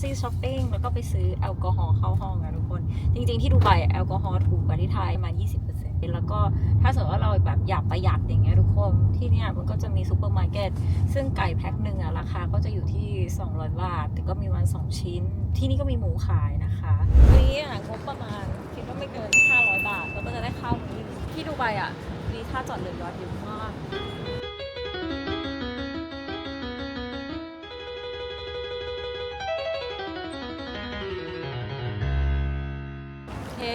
ซื้อแอลกอฮอล์เข้าห้องอะทุกคน จริง ๆ ที่ดูไบแอลกอฮอล์ถูกกว่าที่ไทยมา 20%แล้วก็ถ้าสมมติว่าเราแบบอยากประหยัดอย่างเงี้ยทุกคนที่เนี่ยมันก็จะมีซูเปอร์มาร์เก็ตซึ่งไก่แพ็คหนึ่งอะราคาก็จะอยู่ที่ 200 บาท แต่ก็มีวัน 2 ชิ้น ที่นี่ก็มีหมูขายนะคะวันนี้อะงบประมาณคิดว่าไม่เกิน 500 บาทแล้วก็จะได้ข้าวมื้อที่ดูไบอะมีค่าจอดเรือยอดเยอะมาก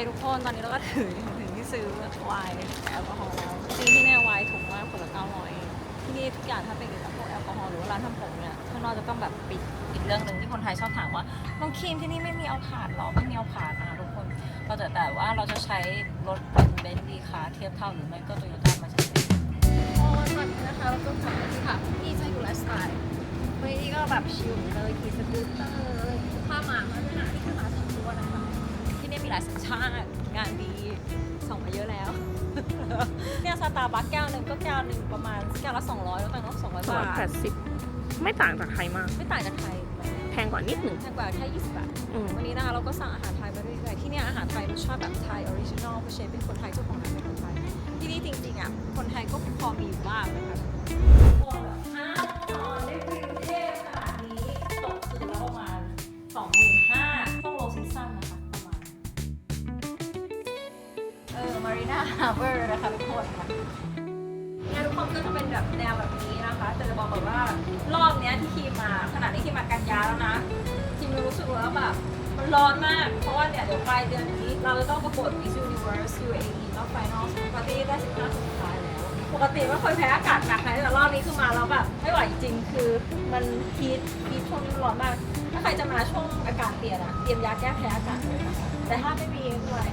ทุกคนตอนนี้เราก็ถึงถึงที่ซื้อไวน์แอลกอฮอล์แล้วที่เนี่ยไวน์ถุงละคนละ900ที่นี่ทุกอย่างถ้าเป็นเกี่ยวกับพวกแอลกอฮอล์หรือว่าร้านทำผมเนี่ยข้างนอกจะต้องแบบปิดอีกเรื่องหนึ่งที่คนไทยชอบถามว่าน้องครีมที่นี่ไม่มีเอาผ่านหรอไม่มีเอาผ่านนะทุกคนเราจะแต่ว่าเราจะใช้รถเป็นเบนซ์ดีค่ะเทียบเท่าหรือไม่ก็โตโยต้ามาใช้พอตอนนี้นะคะเราก็กลับมาที่ค่ะพี่จะอยู่ไลฟ์สไตล์วันนี้ก็แบบชิลเลยขี่สกูตเตอร์พาหมามาด้วยนะที่คือหมา นี่มีหลายสัญชาติงานดีส่งมาเยอะแล้ว เนี่ยสตาร์บัคแก้วหนึ่งก็แก้วหนึ่งประมาณแก้วละ200แล้วกันเนาะ200สองบาแปทดสิบไม่ต่างจากไทยมาก ไม่ต่างจากไทยแพงกว่านิดหนึ่งแพงกว่าแค่20บาท อืมวันนี้นะคะเราก็สั่งอาหารไทยมาเรื่อยๆที่เนี่ยอาหารไทยรสชาติแบบไทยออริจินอลเพราะเชฟเป็นคนไทยเจ้าของร้านเป็นคนไทยที่นี่จริงๆอะคนไทย เออมารีนาฮาร์เบอร์นะคะทุกคนค่ะงานทุกคนก็จะเป็นแบบแนวแบบนี้นะคะ แต่จะบอกแบบว่ารอบเนี้ยที่คีมมาขนาดนี้คีมมากันยาแล้วนะคีมรู้สึกว่าแบบมันร้อนมาก เพราะว่าเนี่ยเดี๋ยวปลายเดือนนี้ เราจะต้องประกวด Miss Universe UAE รอบ Finals ปกติได้15สุดท้ายแล้ว ปกติไม่เคยแพ้อากาศหนักนะแต่รอบนี้คือมาแล้วแบบไม่ไหวจริงคือมันฮีทฮีทช่วงนี้มันร้อนมาก ถ้าใครจะมาช่วงอากาศเปลี่ยนอะเตรียมยาแก้แพ้อากาศเลยนะคะแต่ถ้าไม่มีไม่เป็นไร